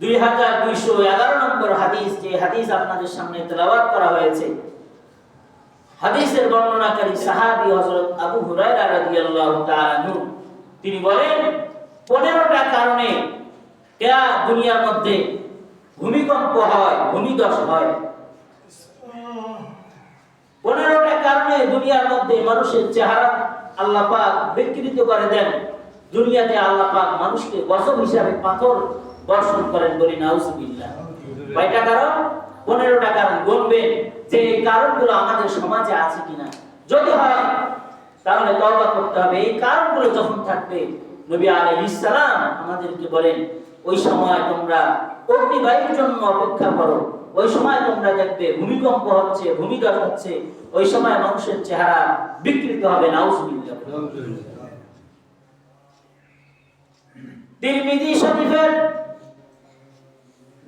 দুই হাজার দুইশো এগারো নম্বর হাদিস, যে হাদিস আপনাদের সামনে তেলাওয়াত করা হয়েছে। হাদিসের বর্ণনাকারী সাহাবী হযরত আবু হুরায়রা রাদিয়াল্লাহু তাআলা তিনি বলেন 15টা কারণে কেয়া দুনিয়ার মধ্যে ভূমিকম্প হয়, ভূমিধস হয়। 15টা কারণে দুনিয়ার মধ্যে মানুষের চেহারা আল্লাহ পাক বিকৃত করে দেন। দুনিয়াতে আল্লাহ পাক মানুষকে গজব হিসাবে পাথর বর্ষণ করেন বলি নাউজুবিল্লাহ। কয়টা কারণ পনেরোটা কারণ গুনবেন যে এই কারণগুলো আমাদের সমাজে আছে কিনা। যদি হয় তাহলে তওবা করতে হবে। এই কারণগুলো যখন থাকবে নবী আলাইহিস সালাম আমাদেরকে বলেন ওই সময় তোমরা অগ্নিবায়ুর জন্য অপেক্ষা করো। ওই সময় তোমরা দেখবে ভূমিকম্প হচ্ছে ভূমিধস হচ্ছে। ওই সময় মানুষের চেহারা বিকৃত হবে নাউজুবিল্লাহ। তিরমিজি শরীফের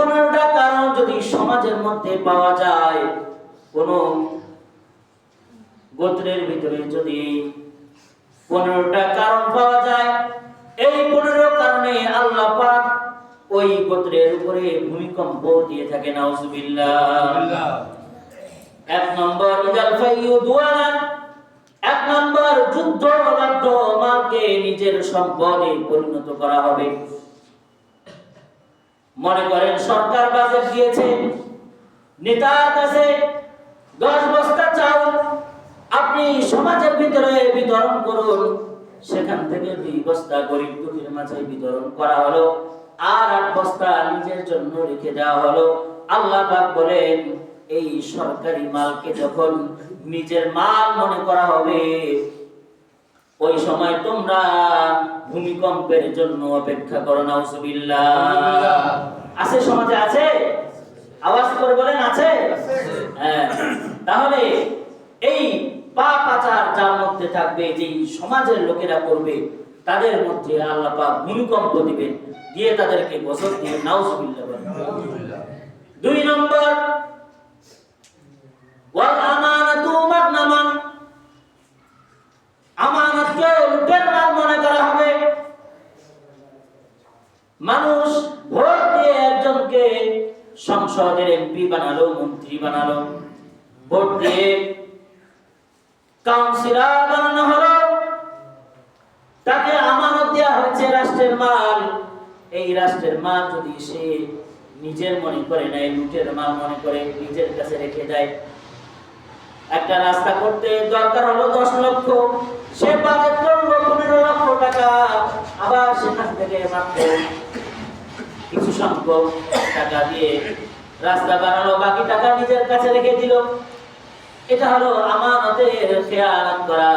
পনেরোটা কারণ যদি সমাজের মধ্যে পাওয়া যায়, কোন গোত্রের ভিতরে যদি পনেরোটা কারণ পাওয়া যায়, এই পনেরো কারণে আল্লাহ পাক ওই গোত্রের উপরে ভূমিকম্প দিয়ে থাকে নাউজুবিল্লাহ। এক নম্বর ইদাল ফাইয়ু দুয়ালান এক নম্বর, যুদ্ধ মালকে নিজের সম্পদে পরিণত করা হবে। মনে করেন সরকার বাজেট দিয়েছে নেতার কাছে দশ বস্তা চাউল, আপনি সমাজের ভিতরে বিতরণ করুন। সেখান থেকে দুই বস্তা গরিব দুঃখীর মাঝে বিতরণ করা হলো, আর আট বস্তা নিজের জন্য রেখে দেওয়া হলো। আল্লাহ পাক বলেন, এই সরকারি মালকে যখন নিজের মাল মনে করা হবে ওই সময় তোমরা ভূমিকম্পের জন্য অপেক্ষা করো না আছে সমাজে আছে? আওয়াজ করে বলেন, আছে? হ্যাঁ। তাহলে এই পাপ আচার যার মধ্যে থাকবে যে সমাজের লোকেরা করবে, তাদের মধ্যে আল্লাহ ভূমিকম্প দিবেন, দিয়ে তাদেরকে বছর দিয়ে নাউজুবিল্লাহ বলেন। করে নেয়, লুটের মাল মনে করে নিজের কাছে রেখে দেয়। একটা রাস্তা করতে দরকার হলো দশ লক্ষ, সে বাজেট করল পনেরো লক্ষ টাকা, আবার সেখান থেকে মাত্র কিছু সংখ্যক টাকা দিয়ে রাস্তা বানালো, বাকি টাকা নিজের কাছে রেখে দিল। এটা হলো আমানতের খেয়ালত করা,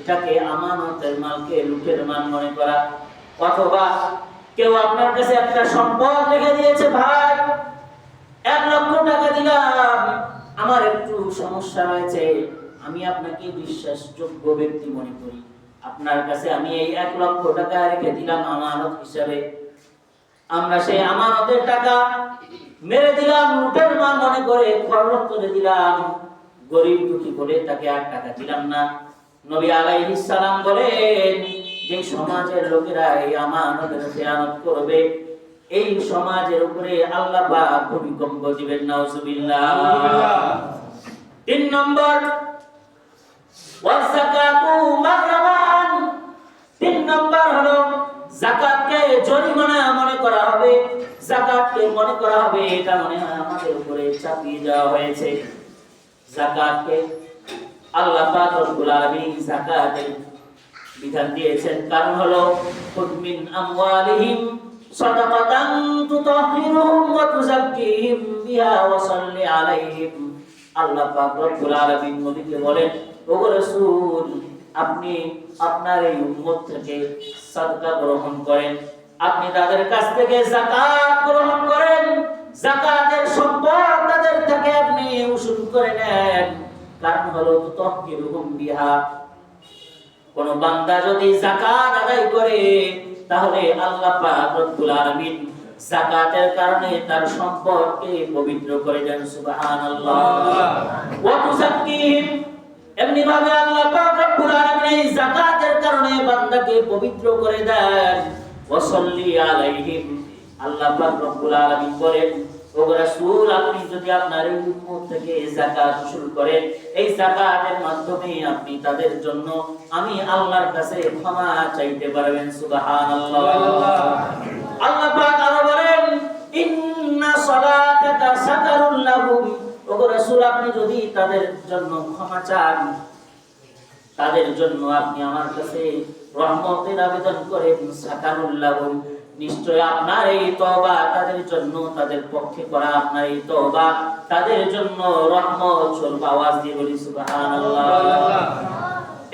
এটাকে আমানতের মালকে লুটের মাল মনে করা। অথবা কেউ আপনার কাছে একটা সম্পদ রেখে দিয়েছে, ভাই এক লক্ষ টাকা দিলাম। আমার একটু সমস্যা হয়েছে আমি আপনাকে বিশ্বাসযোগ্য ব্যক্তি মনে করি। আপনার কাছে আমি এই এক লক্ষ টাকা রেখে দিলাম আমানত হিসাবে। আমরা সেই আমানতের টাকা মেরে দিলাম, লুটের মাল মনে করে খরচ করে দিলাম। গরিব দুঃখী বলে তাকে আর টাকা দিলাম না। নবী আলাইহিস সালাম বলেন, যে সমাজের লোকেরা এই আমানতের খেয়ানত করবে এই সমাজের উপরে আল্লাহ পাক ভূমিকম্প দিবেন নাউজুবিল্লাহ। তিন নম্বর ওয়াসাকাতু তিন নম্বর হলো যাকাতকে জরিমানা মনে করা হবে। যাকাতকে মনে করা হবে এটা মনে হয় আমাদের উপরে চাপিয়ে দেওয়া হয়েছে। যাকাতকে আল্লাহ পাক রব্বুল আলামিন যাকাতের বিধান দিয়েছেন। কারণ হলো কুদমিন আমওয়ালিহিম ওয়া তুযাক্কিহিম বিহা ওয়া সাল্লি আলাইহিম আল্লাহ পাক রব্বুল আলামিন নবীকে বলেন রাসূল, আপনি আপনার এই উম্মত থেকে সাদকা গ্রহণ করেন। আপনি তাদের কাছ থেকে যাকাত গ্রহণ করেন। যাকাতের সম্পদ তাদের থেকে আপনি উসুল করে নেন। কারণ হলো, তুতাহহিরুহুম বিহা। কোন বান্দা যদি যাকাত আদায় করে তাহলে আল্লাহ পাক রব্বুল আলামিন যাকাতের কারণে তার সম্পদকে পবিত্র করে দেন সুবহানাল্লাহ। ওয়া তুযাক্কিহিম এমনি ভাবে আল্লাহ পাক রব্বুল আলামিন এই যাকাতের কারণে বান্দাকে পবিত্র করে দেন। ওয়া সাল্লি আলাইহিম আল্লাহ পাক রব্বুল আলামিন বলেন আপনি যদি আপনার উম্মত থেকে শুরু করেন, এই মাধ্যমে আপনি তাদের জন্য, আমি আল্লাহর কাছে ক্ষমা চাইতে পারবেন, সুবহানাল্লাহ। আল্লাহ পাক আরও বলেন, ইন্না সালাতাকা সাকারুল লাহুম। রাসূল, আপনি যদি তাদের জন্য ক্ষমা চান, তাদের জন্য আপনি আমার কাছে রহমতের আবেদন করেন সাকারুল্লাহ নিশ্চয় আপনার এই তওবা তাদের জন্য, তাদের পক্ষে করা আপনার এই তওবা তাদের জন্য রহমত স্বরূপ আওয়াজ দিয়ে বলি, সুবহানাল্লাহ।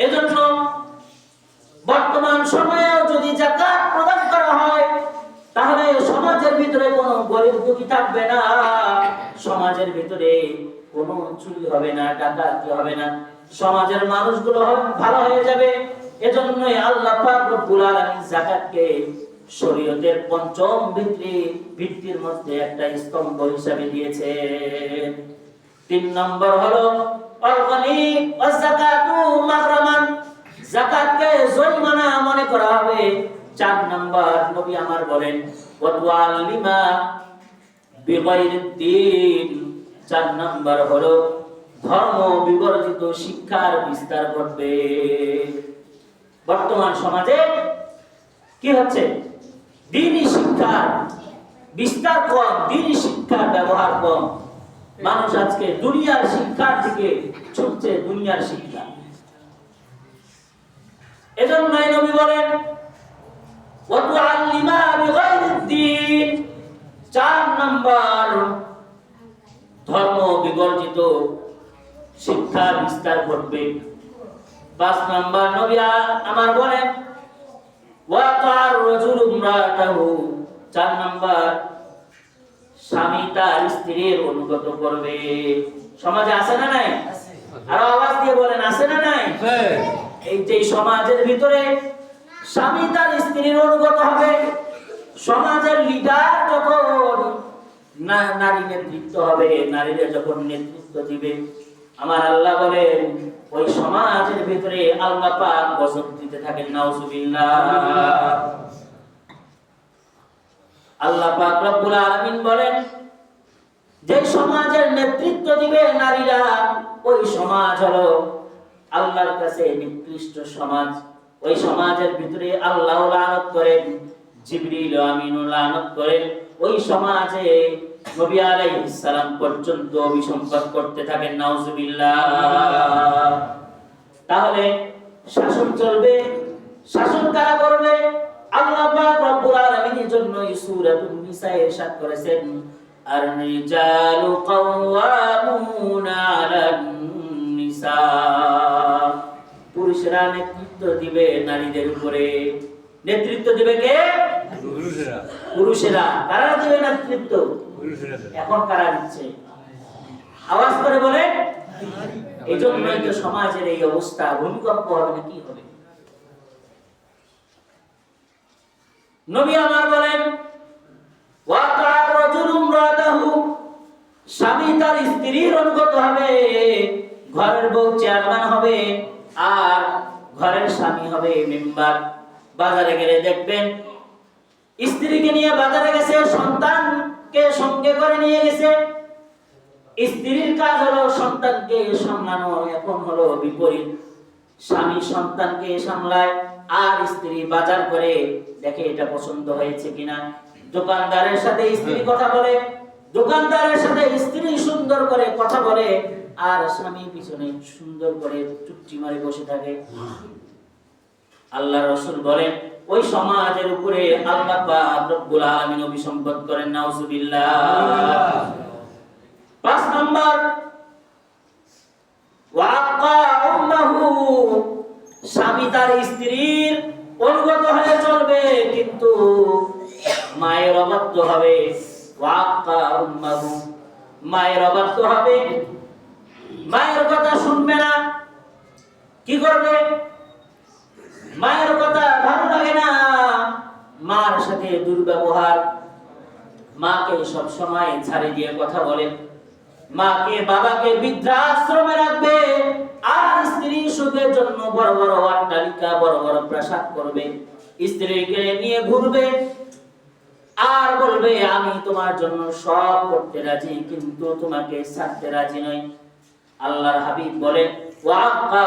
এজন্য বর্তমান সময়েও যদি যাকাত প্রদান করা হয়, তাহলে সমাজের ভিতরে কোনো গরিব দুঃখী থাকবে না। সমাজের ভিতরে কোনো চুরি হবে না, ডাকাতি হবে না। সমাজের মানুষগুলো ভালো হয়ে যাবে। এজন্যই আল্লাহ পাক আলামিন যাকাতকে শরীয়তের পঞ্চম ভিত্তি ভিত্তির মধ্যে একটা স্তম্ভ হিসাবে দিয়েছে। তিন নম্বর হলো অর্গানি অযাকাতু মাগরামান। যাকাতকে জরিমানা মনে করা হবে। চার নম্বর নবী আমার বলেন ওয়াতুআল্লিমা বিগাইরিদ দ্বীন চার নম্বর হলো, ধর্ম বিবর্জিত শিক্ষার বিস্তার ঘটবে। বর্তমান সমাজে কি হচ্ছে? দিনই শিক্ষার বিস্তার কম দিনই শিক্ষার ব্যবহার কম। মানুষ আজকে দুনিয়ার শিক্ষার দিকে ছুটছে, দুনিয়ার শিক্ষা। এজন্যই নবী বলেন চার নাম্বার ধর্ম বিবর্জিত শিক্ষা বিস্তার করবে পাঁচ নাম্বার নবী আমার বলেন ওয়াকার রাজুল ইমরাতাহু চার নাম্বার স্বামী তার স্ত্রীর অনুগত করবে। সমাজে আছে না নাই? আর আওয়াজ দিয়ে বলেন আছে না নাই? এই যে সমাজের ভিতরে স্বামী তার স্ত্রীর অনুগত হবে সমাজের লিডার যখন না- নারী নেতৃত্ব হবে নারীরা যখন নেতৃত্ব দিবে আমার আল্লাহ বলেন, ওই সমাজের ভিতরে আল্লাহ পাক গজব দিতে থাকেন, নাউজুবিল্লাহ। আল্লাহ পাক রব্বুল আলামিন বলেন, যে সমাজের নেতৃত্ব দিবে নারীরা, ওই সমাজ হলো আল্লাহর কাছে নিকৃষ্ট সমাজ। ওই সমাজের ভিতরে আল্লাহ লানত করেন, জিবরিল আমিনুল লানত করেন। ওই সমাজে নবী আলাইহিস সালাম পর্যন্ত অভিসম্পাদ করতে থাকেন নাউজুবিল্লাহ। তাহলে শাসন চলবে শাসন কারা করবে? আল্লাহ পাক রব্বুল জন্য সূরাতুন নিসা ইরশাদ করেছেন আর রিজালু কাওয়ামুনা আলান নিসা। পুরুষরা নেতৃত্ব দিবে নারীদের উপরে। নেতৃত্ব দিবে কে? পুরুষেরা। কারা দিবে নেতৃত্ব? এখন কারা দিচ্ছে? আওয়াজ করে এই সমাজের এই অবস্থা। ভূমিকম্প হবে না কি হবে? নবী আমার বলেন স্বামী তার স্ত্রীর অনুগত হবে, ঘরের বউ চেয়ারম্যান হবে, আর ঘরের স্বামী হবে মেম্বার। বাজারে গেলে দেখবেন, স্ত্রীকে নিয়ে বাজারে গেছে সন্তানকে সঙ্গে করে নিয়ে গেছে। স্ত্রীর কাজ হলো সন্তানকে সামলানো এখন হলো বিপরীত। স্বামী সন্তানকে সামলায় আর স্ত্রী বাজার করে দেখে এটা পছন্দ হয়েছে কিনা। দোকানদারের সাথে স্ত্রী কথা বলে দোকানদারের সাথে স্ত্রী সুন্দর করে কথা বলে আর স্বামী পিছনে সুন্দর করে চুপটি মারে বসে থাকে। আল্লাহ রসুল বলেন ওই সমাজের উপরে আল্লাহ অভিসম্পদ করেন, নাউজুবিল্লাহ। পাঁচ স্বামী তার স্ত্রীর অনুগত হয়ে চলবে, কিন্তু মায়ের অবাধ্য হবে। ওয়াক্কা মায়ের অবাধ্য হবে। মায়ের কথা শুনবে না, কি করবে? মায়ের কথা ভালো লাগে না। মার সাথে দুর্ব্যবহার। মাকে সব সময় ছাড়ে দিয়ে কথা বলে। মাকে, বাবাকে বৃদ্ধাশ্রমে রাখবে। আর স্ত্রী সুখের জন্য বড় বড় অট্টালিকা, বড় বড় প্রাসাদ করবে। স্ত্রীকে নিয়ে ঘুরবে। আর বলবে, আমি তোমার জন্য সব করতে রাজি, কিন্তু তোমাকে ছাড়তে রাজি নই। আল্লাহর হাবিব বলেন ওয়াক্কা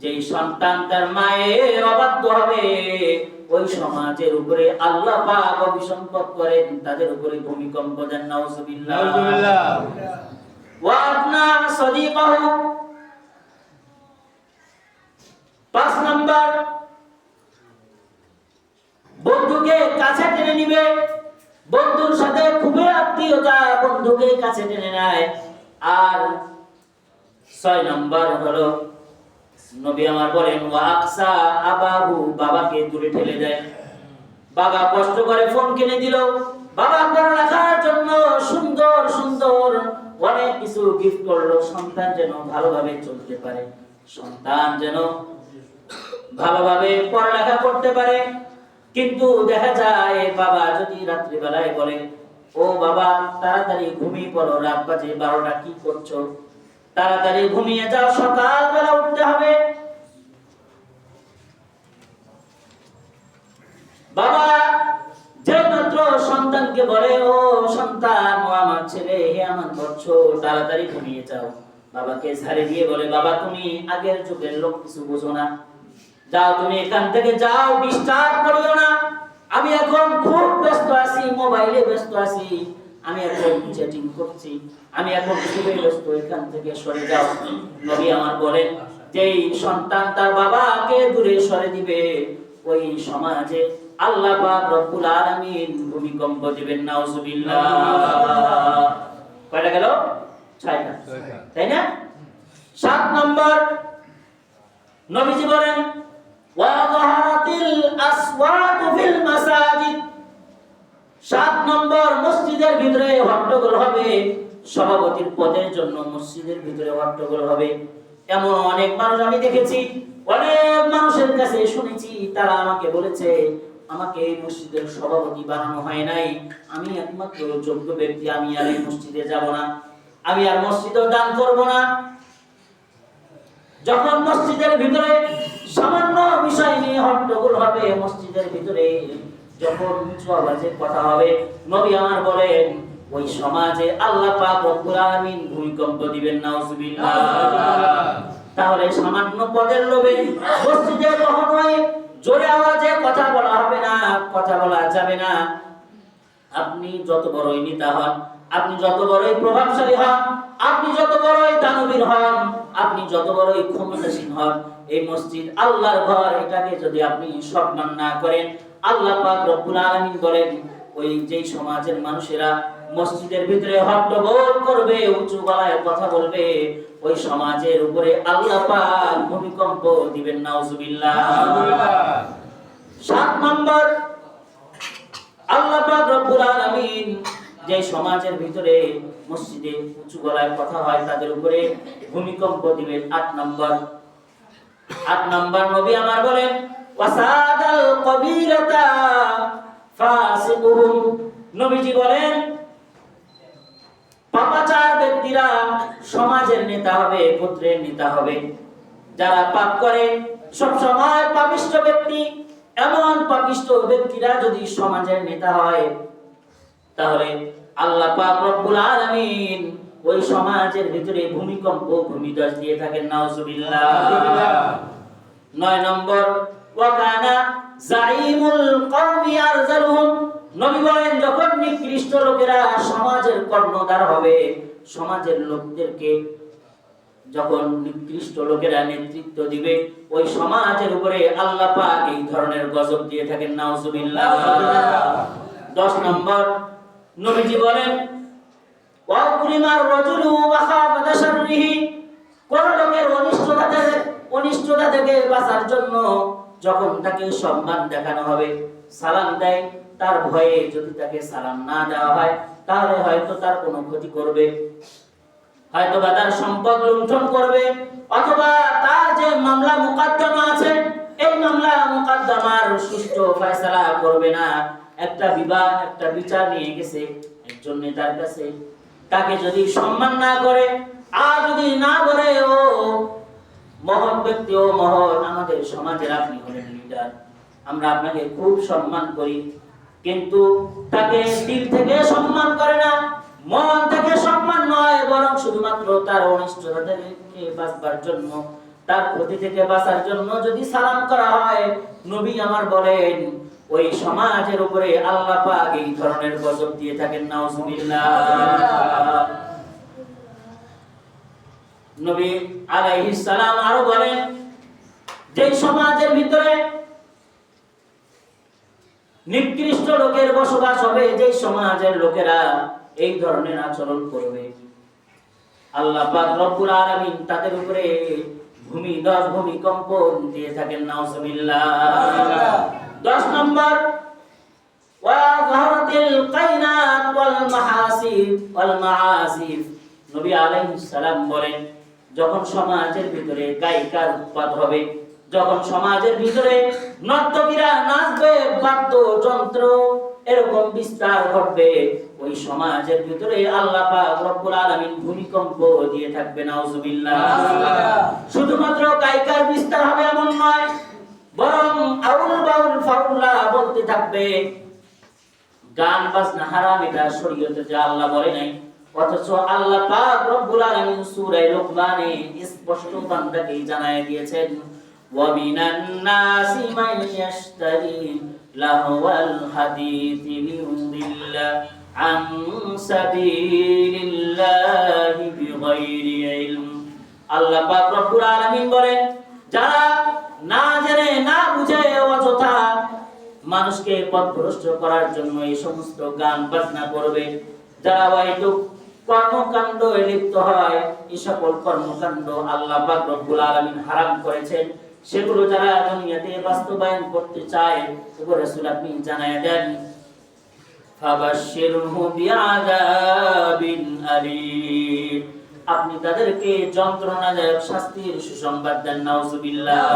যেই সন্তান তার মায়ের অবাধ্য হবে ওই সমাজের উপরে আল্লাহ পাক অভিসম্পদ করেন তাদের উপরে ভূমিকম্প দেন নাউজুবিল্লাহ। ওয়া আপনা সদীকাহু। পাঁচ নাম্বার বন্ধুকে কাছে টেনে নিবে। বন্ধুর সাথে খুবই আত্মীয়তা বন্ধুকে কাছে টেনে নেয়। আর ছয় নম্বর হলো নবী আমার বলেন ওয়াকসা আবাহু বাবাকে দূরে ঠেলে দেয়। বাবা কষ্ট করে ফোন কিনে দিল। বাবা পড়ালেখার জন্য সুন্দর সুন্দর অনেক কিছু গিফট করল। সন্তান যেন ভালোভাবে চলতে পারে। সন্তান যেন ভালোভাবে পড়ালেখা করতে পারে। কিন্তু দেখা যায়, বাবা যদি রাত্রিবেলায় বলে, ও বাবা, তাড়াতাড়ি ঘুমিয়ে পড়ো, রাত বাজে বারোটা, কি করছ? তাড়াতাড়ি ঘুমিয়ে যাও, সকালবেলা উঠতে হবে। বাবা যে মাত্র সন্তানকে বলে, ও সন্তান, ও আমার ছেলে, হে আমার বচ্চ তাড়াতাড়ি ঘুমিয়ে যাও। বাবাকে ঝাড়ে দিয়ে বলে, বাবা, তুমি আগের যুগের লোক, কিছু বোঝো না। যাও তুমি এখান থেকে, যাও, ডিস্টার্ব করিও না। আমি এখন খুব ব্যস্ত আছি, মোবাইলে ব্যস্ত আছি। আমি এখন চ্যাটিং করছি। আমি এখন খুবই ব্যস্ত এখান থেকে সরে যাও। নবী আমার বলেন যেই সন্তান তার বাবাকে দূরে সরে দিবে ওই সমাজে আল্লাহ পাক রব্বুল আলামিন ভূমিকম্প দিবেন নাউজুবিল্লাহ। কয়টা গেল? ছয়টা। তাই না? সাত নম্বর নবীজি বলেন ওয়াযাহারাতিল আসওয়াতু ফিল মাসাজিদ। সাত নম্বর মসজিদের ভিতরে হট্টগোল হবে। সভাপতির পদের জন্য মসজিদের ভিতরে হট্টগোল হবে। এমন অনেক মানুষ আমি দেখেছি, অনেক মানুষের কাছে শুনেছি, তারা আমাকে বলেছে, আমাকে এই মসজিদের সভাপতি বানানো হয় নাই। আমি একমাত্র যোগ্য ব্যক্তি, আমি আর এই মসজিদে যাব না। আমি আর মসজিদেও দান করব না। যখন মসজিদের ভিতরে সামান্য বিষয় নিয়ে হট্টগোল হবে, মসজিদের ভিতরে যখন উঁচু আওয়াজে কথা হবে, নবী আমার বলেন, ওই সমাজে আল্লাহ পাক রব্বুল আলামিন ভূমিকম্প দিবেন, নাউজুবিল্লাহ। তাহলে সামান্য পদের লোভে মসজিদে কখনোই জোরে আওয়াজে কথা বলা হবে না, কথা বলা যাবে না। আপনি যত বড়ই নেতা হন, আপনি যত বড়ই প্রভাবশালী হন, আপনি যত বড়ই দানবীর হন, আপনি যত বড়ই ক্ষমতাসীন হন, এই মসজিদ আল্লাহর ঘর, এটাকে যদি আপনি সম্মান না করেন আল্লাহ পাক রব্বুল আলামিন বলেন, ওই যেই সমাজের মানুষেরা মসজিদের ভিতরে হট্টগোল করবে, উঁচু গলায় কথা বলবে, ওই সমাজের উপরে আল্লাহ পাক ভূমিকম্প দিবেন সাত নম্বর, আল্লাহ পাক রব্বুল আলামিন যে সমাজের ভিতরে মসজিদে উঁচু গলায় কথা হয়, তাদের উপরে ভূমিকম্প দিবেন। আট নম্বর আট নম্বর নবী আমার বলেন ওয়াসাদাল কবিরাতা ফাসিকুহুম। নবীজি বলেন পাপাচার ব্যক্তিরা সমাজের নেতা হবে পুত্রের নেতা হবে। যারা পাপ করে সব সময় পাপিষ্ট ব্যক্তি এমন পাপিষ্ট ব্যক্তিরা যদি সমাজের নেতা হয় তাহলে আল্লাহ পাক রব্বুল আলামিন ওই সমাজের ভিতরে ভূমিকম্প ভূমিধস দিয়ে থাকেন নাউজুবিল্লাহ। নয় নম্বর ওয়াকানা জাইমুল কওমি আরজালুহুম। নবী বলেন, যখন নিকৃষ্ট লোকেরা সমাজের কর্ণধার হবে, সমাজের লোকদেরকে যখন নিকৃষ্ট লোকেরা নেতৃত্ব দিবে, ওই সমাজের উপরে আল্লাহ পাক এই ধরনের গজব দিয়ে থাকেন। নাউজুবিল্লাহ। দশ নম্বর, নবীজি বলেন ওয়াকুরিমার রজুলু শাররিহি। কোন লোকের অনিষ্টতা থেকে অনিষ্টতা থেকে বাঁচার জন্য যখন তাকে সম্মান দেখানো হবে, সালাম দেয়, তার ভয়ে যদি তাকে সালাম না দেওয়া হয়, তাহলে হয়তো তার কোনো ক্ষতি করবে। হয়তো বা তার সম্পদ লুণ্ঠন করবে, অথবা তার যে মামলা মুকদ্দমা আছে, এই মামলা মুকদ্দমার সুষ্ঠু ফয়সালা করবে না। একটা বিবাহ একটা বিচার নিয়ে গেছে একজন নেতার কাছে। তাকে যদি সম্মান না করে, আর যদি না বলে, ও মহৎ ব্যক্তি ও মহৎ আমাদের সমাজের আপনি হলেন লিডার আমরা আপনাকে খুব সম্মান করি, কিন্তু তাকে দিল থেকে সম্মান করে না, মন থেকে সম্মান নয়, বরং শুধুমাত্র তার অনিষ্টতা থেকে বাঁচবার জন্য, তার ক্ষতি থেকে বাঁচার জন্য যদি সালাম করা হয়, নবী আমার বলেন, ওই সমাজের উপরে আল্লাহ পাক এই ধরনের গজব দিয়ে থাকেন, নাউজুবিল্লাহ। নবী আলাইহিস আরও বলেন যে সমাজের ভিতরে নিকৃষ্ট লোকের বসবাস হবে যে সমাজের লোকেরা এই ধরনের আচরণ করবে, আল্লাহ পাক রব্বুল আলামিন তাদের উপরে ভূমি, দশ ভূমিকম্পন দিয়ে থাকেন, নাউজুবিল্লাহ। দশ নম্বর ওয়াজহারাতিল কাইনাত ওয়াল মাহাসিব, ওয়াল মাআসিব। নবী আলাইহিস সালাম বলেন যখন সমাজের ভিতরে গায়িকার উৎপাদ হবে যখন সমাজের ভিতরে নর্তকীরা নাচবে বাদ্যযন্ত্র এরকম বিস্তার ঘটবে ওই সমাজের ভিতরে আল্লাহ পাক রব্বুল আলামিন ভূমিকম্প দিয়ে থাকবে নাউজুবিল্লাহ। শুধুমাত্র গায়িকার বিস্তার হবে এমন নয় বরং আউল বাউল ফাউল্লা বলতে থাকবে গান বাজনা হারাম এটা শরীয়তে যে আল্লাহ বলে নাই। অথচ আল্লাহ পাক রব্বুল আলামিন সূরা লোকমানে স্পষ্ট বান্দাকে জানায় দিয়েছেন, ওয়া মিনান নাসি মান ইয়াশতারি লাহওয়াল আন সাবিলিল্লাহি বিগাইরি ইলম। আল্লাহ পাক রব্বুল আলামিন বলেন, যারা না জেনে, না বুঝে অযথা মানুষকে পথভ্রষ্ট করার জন্য এই সমস্ত গান বাজনা করবে, যারা হয়তো কর্মকাণ্ড লিপ্ত হয় এই সকল কর্মকাণ্ড আল্লাহ রব্বুল আলামিন হারাম করেছেন। সেগুলো যারা দুনিয়াতে বাস্তবায়ন করতে চায় ওপর রাসূল আপনি জানায় দেন। ফাবাশশিরহু বিআযাবিন আলীম। আপনি তাদেরকে যন্ত্রণাদায়ক শাস্তির সুসংবাদ দেন, নাউজুবিল্লাহ।